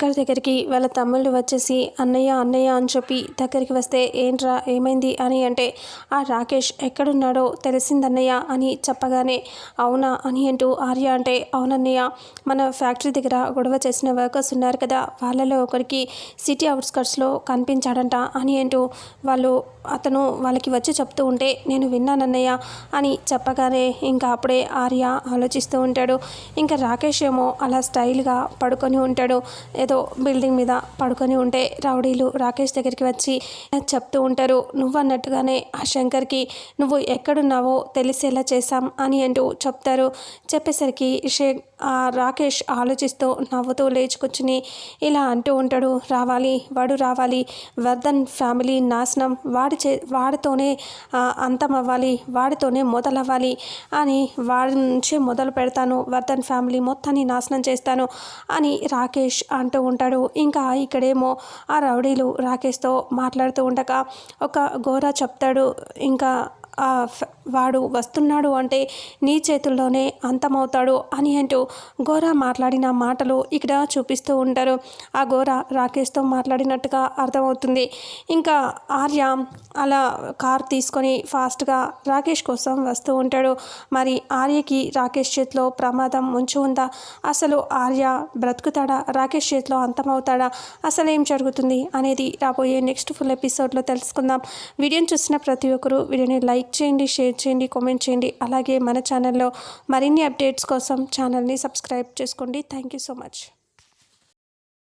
శంకర్ దగ్గరికి వాళ్ళ తమ్ముళ్ళు వచ్చేసి అన్నయ్య అన్నయ్య అని చెప్పి దగ్గరికి వస్తే ఏంట్రా ఏమైంది? అని అంటే ఆ రాకేష్ ఎక్కడున్నాడో తెలిసిందన్నయ్య అని చెప్పగానే అవునా అని అంటూ ఆర్య అంటే అవునన్నయ్య మన ఫ్యాక్టరీ దగ్గర గొడవ చేసిన వర్కర్స్ ఉన్నారు కదా వాళ్ళలో ఒకరికి సిటీ అవుట్స్కట్స్లో కనిపించాడంట అని అంటూ వాళ్ళు అతను వాళ్ళకి వచ్చి చెప్తూ ఉంటే నేను విన్నానన్నయ్య అని చెప్పగానే ఇంకా అప్పుడే ఆర్య ఆలోచిస్తూ ఉంటాడు. ఇంకా రాకేష్ ఏమో అలా స్టైల్గా పడుకొని ఉంటాడు. ఏదో బిల్డింగ్ మీద పడుకొని ఉంటే రౌడీలు రాకేష్ దగ్గరికి వచ్చి చెప్తూ ఉంటారు నువ్వు అన్నట్టుగానే ఆ శంకర్కి నువ్వు ఎక్కడున్నావో తెలిసేలా చేశాం అని అంటూ చెప్తారు. చెప్పేసరికి షే రాకేష్ ఆలోచిస్తూ నవ్వుతూ లేచుకొచ్చుని ఇలా అంటూ ఉంటాడు. రావాలి వాడు రావాలి. వర్ధన్ ఫ్యామిలీ నాశనం. వాడి చే వాడితోనే అంతం అవ్వాలి వాడితోనే మొదలవ్వాలి అని వాడి నుంచే మొదలు పెడతాను. వర్ధన్ ఫ్యామిలీ మొత్తాన్ని నాశనం చేస్తాను అని రాకేష్ అంటూ ఉంటాడు. ఇంకా ఇక్కడేమో ఆ రౌడీలు రాకేష్తో మాట్లాడుతూ ఉండగా ఒక ఘోర చెప్తాడు. ఇంకా వాడు వస్తున్నాడు అంటే నీ చేతుల్లోనే అంతమవుతాడు అని అంటూ ఘోర మాట్లాడిన మాటలు ఇక్కడ చూపిస్తూ ఉంటారు. ఆ ఘోర రాకేష్తో మాట్లాడినట్టుగా అర్థమవుతుంది. ఇంకా ఆర్య అలా కార్ తీసుకొని ఫాస్ట్గా రాకేష్ కోసం వస్తూ ఉంటాడు. మరి ఆర్యకి రాకేష్ చేతిలో ప్రమాదం ముంచి ఉందా? అసలు ఆర్య బ్రతుకుతాడా? రాకేష్ చేతిలో అంతమవుతాడా? అసలు ఏం జరుగుతుంది అనేది రాబోయే నెక్స్ట్ ఫుల్ ఎపిసోడ్లో తెలుసుకుందాం. వీడియోని చూసిన ప్రతి ఒక్కరూ వీడియోని లైక్ చేయండి షేర్ చేయండి కామెంట్ చేయండి. అలాగే మన ఛానల్లో మరిన్ని అప్డేట్స్ కోసం ఛానల్ని సబ్స్క్రైబ్ చేసుకోండి. Thank you so much.